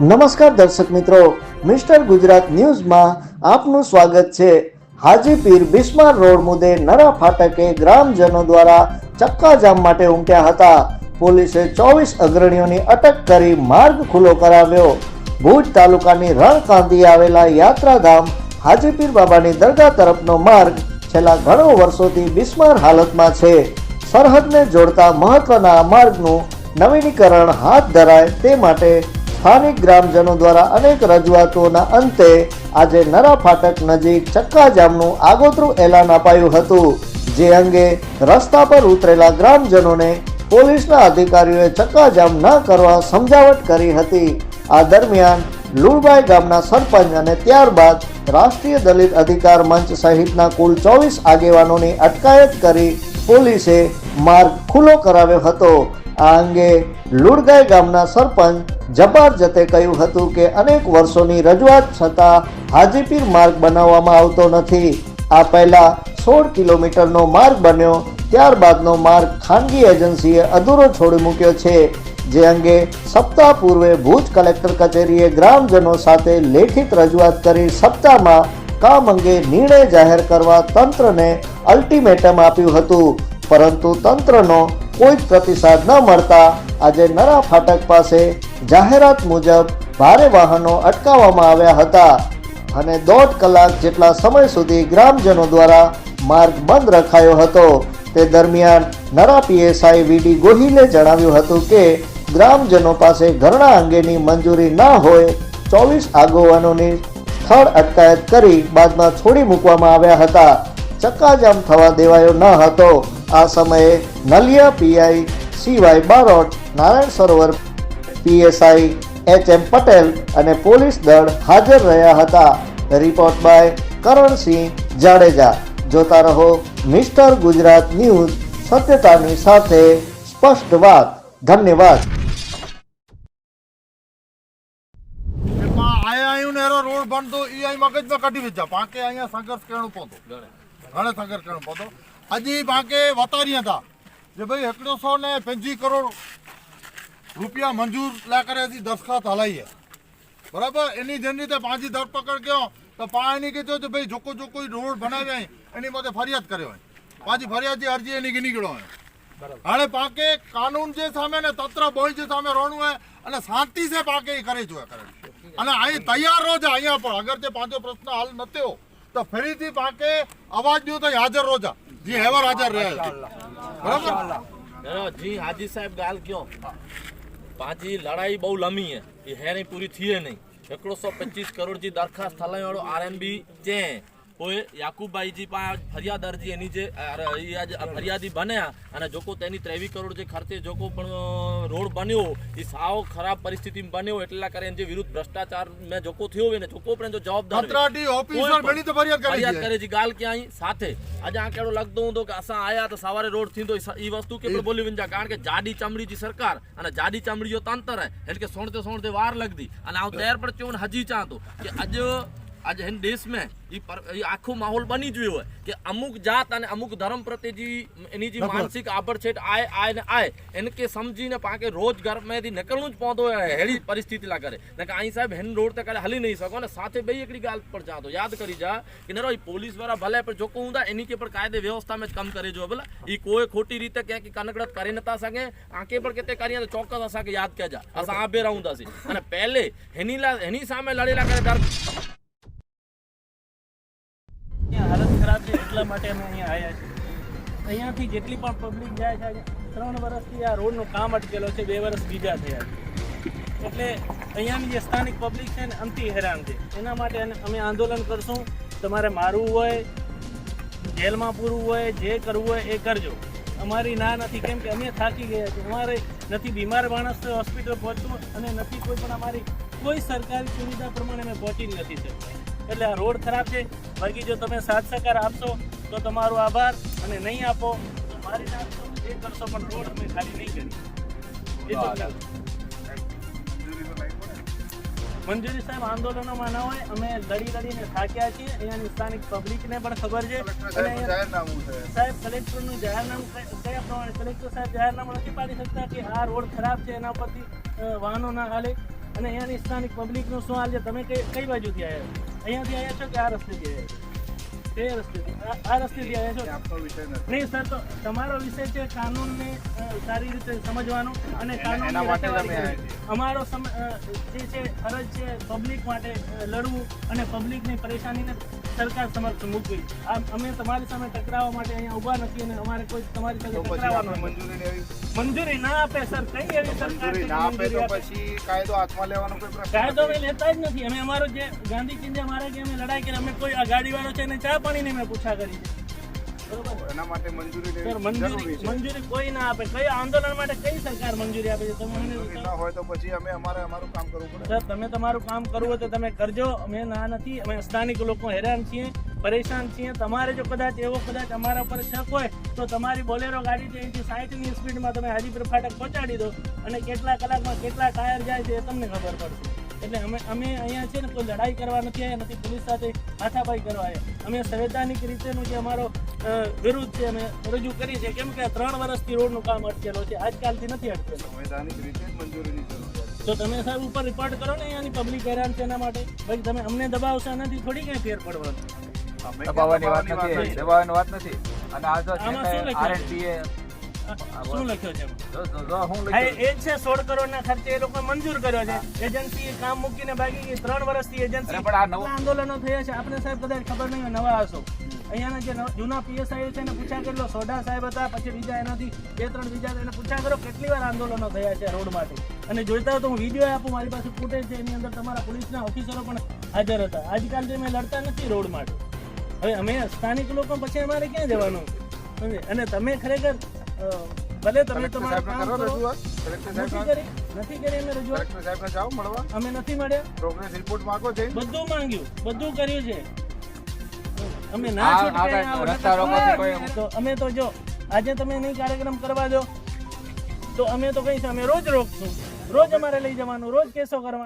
નમસ્કાર દર્શક મિત્રો, મિસ્ટર ગુજરાત ન્યૂઝમાં આપનું સ્વાગત છે. હાજીપીર બિસ્માર રોડ મુદ્દે નરા ફાટકે ગ્રામજનો દ્વારા ચક્કાજામ માટે ઉમટ્યા હતા. પોલીસે ચોવીસ અગ્રણીઓની અટક કરી માર્ગ ખુલ્લો કરાવ્યો. ભુજ તાલુકાની રણકાંધી આવેલા યાત્રાધામ હાજીપીર બાબાની દરગાહ તરફનો માર્ગ છેલ્લા ઘણો વર્ષોથી બિસ્માર હાલતમાં છે. સરહદને જોડતા મહત્વના માર્ગનું નવીનીકરણ હાથ ધરાય તે માટે સ્થાનિક ગ્રામજનો દ્વારા અનેક રજૂઆતોના અંતે આજે નરા ફાટક નજીક ચક્કાજામનું આગોતરું એલાન અપાયું હતું. જે અંગે રસ્તા પર ઉતરેલા ગ્રામજનોને પોલીસના અધિકારીઓએ ચક્કાજામ ન કરવા સમજાવટ કરી હતી. આ દરમિયાન લુણબાઈ ગામના સરપંચ અને ત્યારબાદ રાષ્ટ્રીય દલિત અધિકાર મંચ સહિતના કુલ ચોવીસ આગેવાનોની અટકાયત કરી પોલીસે માર્ગ ખુલ્લો કરાવ્યો હતો. આ અંગે લુડગાય ગામના સરપંચ જબ્બાર જતે કહ્યું હતું કે અનેક વર્ષોની રજૂઆત છતાં હાજીપીર માર્ગ બનાવવામાં આવતો નથી. આ પહેલા સોળ કિલોમીટરનો માર્ગ બન્યો, ત્યારબાદનો માર્ગ ખાનગી એજન્સીએ અધૂરો છોડી મૂક્યો છે. જે અંગે સપ્તાહ પૂર્વે ભુજ કલેક્ટર કચેરીએ ગ્રામજનો સાથે લેખિત રજૂઆત કરી સપ્તાહમાં કામ અંગે નિર્ણય જાહેર કરવા તંત્રને અલ્ટિમેટમ આપ્યું હતું. પરંતુ તંત્રનો કોઈ જ પ્રતિસાદ ન મળતા આજે નરા ફાટક પાસે જાહેરાત મુજબ ભારે વાહનો અટકાવવામાં આવ્યા હતા અને દોઢ કલાક જેટલા સમય સુધી ગ્રામજનો દ્વારા માર્ગ બંધ રખાયો હતો. તે દરમિયાન નરા પીએસઆઈ વીડી ગોહિલે જણાવ્યું હતું કે ગ્રામજનો પાસે ઘરણા અંગેની મંજૂરી ના હોય ચોવીસ આગોવાનોની સ્થળ અટકાયત કરી બાદમાં છોડી મૂકવામાં આવ્યા હતા. ચક્કાજામ થવા દેવાયો ન હતો. આ સમયે Naliya PI CY Barot, Narayan Sarovar PSI H M Patel અને પોલીસ દળ હાજર રહ્યા હતા. Report by Karansinh Jadeja. જોતા રહો મિસ્ટર ગુજરાત ન્યૂઝ સત્યતાની સાથે સ્પષ્ટ વાત. ધન્યવાદ. રોડ બનતો એ અહીં મગજમાં કાઢી વેચા પાંકે અહીંયા સંઘર્ષ કેણું પહોંચો ઘણે સંઘર્ષ કેણું પોતો. હજી પાકે વતારી હતા. જે ભાઈ એકડોસો ને પંજી કરોડ રૂપિયા મંજૂર લા કરે છે દસ્ખત હલાઈએ બરાબર? એની જેની રીતે પાંચી ધરપકડ કયો તો પાણી કીધું તો ભાઈ જોકો જોકો રોડ બનાવ્યા એની માટે ફરિયાદ કર્યો હોય પાછી ફરિયાદની અરજી એની ગયો હોય હાણે પાકે કાનૂન જે સામે ને તંત્ર બોય જે સામે રોણું હોય અને શાંતિ છે પાકે એ કરે છે કરે અને અહીં તૈયાર રહો છે અહીંયા પણ. અગર જે પાંચો પ્રશ્ન હાલ ન થયો તો ફરીથી પાકે અવાજ દો તો હાજર રહો જા. જી હેવર હાજર રહે બરાબર? જી હાજી સાહેબ ગાલ ક્યો? પાંચી લડાઈ બહુ લંબી હે. એ હે નહીં પૂરી થઈ નહીં. એકડો સો પચીસ કરોડ જી દરખાસ્ત થલાઈ વાળો આરએનબી ચે કોઈ યાકુબભાઈજી પાસે ફરિયાદ અરજી એની જે ફરિયાદી બન્યા અને જોકો તેની ત્રેવીસ કરોડ જે ખર્ચે જોકો પણ રોડ બન્યો એ સાવ ખરાબ પરિસ્થિતિમાં બન્યો એટલા કરે એની જે વિરુદ્ધ ભ્રષ્ટાચાર મેં જોકો થયો હોય ને જોકો પણ જો જવાબદાર ફરિયાદ કરી છે. ગાલ ક્યાંય સાથે. આજે આ કેડો લગતો હું તો કે અસાં આયા તો સવારે રોડ થીંદો એ વસ્તુ કે બોલી વિંજા કારણ કે જાડી ચામડીજી સરકાર અને જાડી ચામડીઓ તાંતર હે. એટલે કે સોણતે સોણતે વાર લગદી અને આ ત્યાર પર ચોન હજી ચાહતો કે અજ આજે હિન્દ દેશ મેં એ આખું માહોલ બની જ હોય કે અમુક જાત અને અમુક ધર્મ પ્રત્યે જે એની જે માનસિક આભડછેટ આય આય ને આય એને કે સમજીને પાકે રોજગારમાંથી નીકળવું જ પહોંચો હેડી પરિસ્થિતિ લા કરે. ને કે અહીં સાહેબ હેન રોડ તક હલી નહીં શકો ને સાથે બે એકડી ગાલ પર જાતો યાદ કરી જા કે નરો એ પોલીસવાળા ભલે પણ જોકો હું એની કે પણ કાયદે વ્યવસ્થા મેં જ કામ કરે જો ભલે. એ કોઈ ખોટી રીતે ક્યાંક કનકડત કરી નતા શકે આંકે પણ કે તે કરીએ તો ચોક્કસ અસાકે યાદ કે જા અસા આ રહું અને પહેલે હેની એની સામે લડેલા કરે દર એટલા માટે અમે અહીંયા આવ્યા છીએ. અહીંયાથી જેટલી પણ પબ્લિક જાય છે ત્રણ વર્ષથી આ રોડનું કામ અટકેલો છે, બે વર્ષ બીજા થયા છે. એટલે અહીંયાની જે સ્થાનિક પબ્લિક છે ને અંતિ હેરાન છે. એના માટે અમે આંદોલન કરશું. તમારે મારવું હોય, જેલમાં પૂરવું હોય, જે કરવું હોય, એ કરજો. અમારી ના નથી, કેમ કે અમે થાકી ગયા છીએ. અમારે નથી બીમાર માણસ હોસ્પિટલ પહોંચવું અને નથી કોઈ પણ અમારી કોઈ સરકારી સુવિધા પ્રમાણે અમે પહોંચી નથી શકતા. એટલે આ રોડ ખરાબ છે. બાકી જો તમે સાથ સહકાર આપશો તો તમારો આભાર અને નહીં આપો તો મારી નાખશો એ કરશો પણ રોડ અમે ખાલી નહીં કરી મંજૂરી સાહેબ આંદોલનોમાં ના હોય અમે લડી લડીને થાક્યા છીએ. અહીંયાની સ્થાનિક પબ્લિકને પણ ખબર છે. અને સાહેબ કલેક્ટરનું જાહેરનામું કયા પ્રમાણે? કલેક્ટર સાહેબ જાહેરનામું નથી પાડી શકતા કે આ રોડ ખરાબ છે એના પરથી વાહનો ના હાલે. અને અહીંયાની સ્થાનિક પબ્લિકનું શું હાલ છે તમે કઈ કઈ બાજુથી આવ્યા અહીંયાથી આવ્યા છો કે આ રસ્તેથી આવ્યા તે રસ્તેથી આ- રસ્તેથી આવ્યા છો? નહીં સર તો તમારો વિષય છે કાનૂનને સારી રીતે સમજવાનો અને કાનૂન. અમારો જે છે ફરજ છે પબ્લિક માટે લડવું અને પબ્લિકની પરેશાનીને સરકાર સમક્ષ મૂકવી અમે તમારી સામે ટકરાવવા માટે અહીંયા ઊભા નથી અને અમારે કોઈ તમારી સાથે ટકરાવવાનું મંજૂરી મંજૂરી ના આપે સર કઈ એવી સરકાર મંજૂરી આપે? કાયદો હાથમાં લેવાનો કોઈ પ્રશ્ન કાયદો અમે લેતા જ નથી. અમે અમારો જે ગાંધી ચિંધ્યા મારે કે અમે લડાઈ કરી અમે કોઈ અગાડી ગાડીવાળો છે એને ચા પાણીની મેં પૂછા કરી છે. બરોબર એના માટે મંજૂરી સર મંજૂરી મંજૂરી કોઈ ના આપે. કઈ આંદોલન માટે કઈ સરકાર મંજૂરી આપે છે? ના હોય તો પછી અમે અમારે અમારું કામ કરવું પડે. સર તમે તમારું કામ કરવું હોય તો તમે કરજો. અમે ના નથી. અમે સ્થાનિક લોકો હેરાન છીએ પરેશાન છીએ. તમારે જો કદાચ એવો કદાચ અમારા ઉપર શક હોય તો તમારી બોલેરો ગાડી છે અહીંથી સાઠની સ્પીડમાં તમે હાજીપુર ફાટક પહોંચાડી દો અને કેટલા કલાકમાં કેટલા ટાયર જાય છે એ તમને ખબર પડશે. એટલે અમે અમે અહીંયા છે ને કોઈ લડાઈ કરવા નથી આવ્યા નથી પોલીસ સાથે હાથાપાઈ કરવા આવ્યા. અમે સંવૈધાનિક રીતેનું જે અમારો વિરુદ્ધ છે અને રજૂ કરી છે. કેમ કે ત્રણ વર્ષથી રોડનું કામ અટકેલો છે. આજકાલથી નથી અટકેલો. તો તમે સાહેબ ઉપર રિપોર્ટ કરો ને અહીંયાની પબ્લિક હેરાન છે એના માટે. ભાઈ તમે અમને દબાવશો એનાથી થોડી કઈ ફેર પડવાનો. દબાવવાની વાત નથી. દબાવવાની વાત નથી. અને આ જો શું લખ્યું? છે? એ સોળ કરોડના ખર્ચે એ લોકો મંજૂર કર્યો છે. એજન્સી કામ મૂકીને ભાગી ગઈ. ત્રણ વર્ષથી એજન્સી અરે પણ આ નવું- કેટલા આંદોલનો થયા છે. આપણે સાહેબ કદાચ ખબર નહીં નવા હશો. અહીંયાના જે જૂના પીએસઆઈ છે એને પૂછા કેટલો સોઢા સાહેબ હતા પછી બીજા એનાથી બે ત્રણ બીજા એને પૂછા કરો કેટલી વાર આંદોલનો થયા છે રોડ માટે? અને જોઈતા તો હું વીડિયો આપું મારી પાસે ફૂટેજ છે એની અંદર તમારા પોલીસના ઓફિસરો પણ હાજર હતા. આજકાલ જે મેં લડતા નથી રોડ માટે. હવે અમે સ્થાનિક લોકો પછી અમારે ક્યાં જવાનું? અને તમે ખરેખર ભલે તમે તમારું નથી કરી અમે રજૂઆત. સાહેબને જાઓ મળવા. અમે નથી મળ્યા. પ્રોગ્રેસ રિપોર્ટ માંગો જઈને. બધું માંગ્યું બધું કર્યું છે. અમે ના છૂટકે તો અમે તો જો આજે તમે નહીં કાર્યક્રમ કરવા દો તો અમે તો કહીશું અમે રોજ રોકશું. રોજ અમારે લઈ જવાનું રોજ કેસો કરવા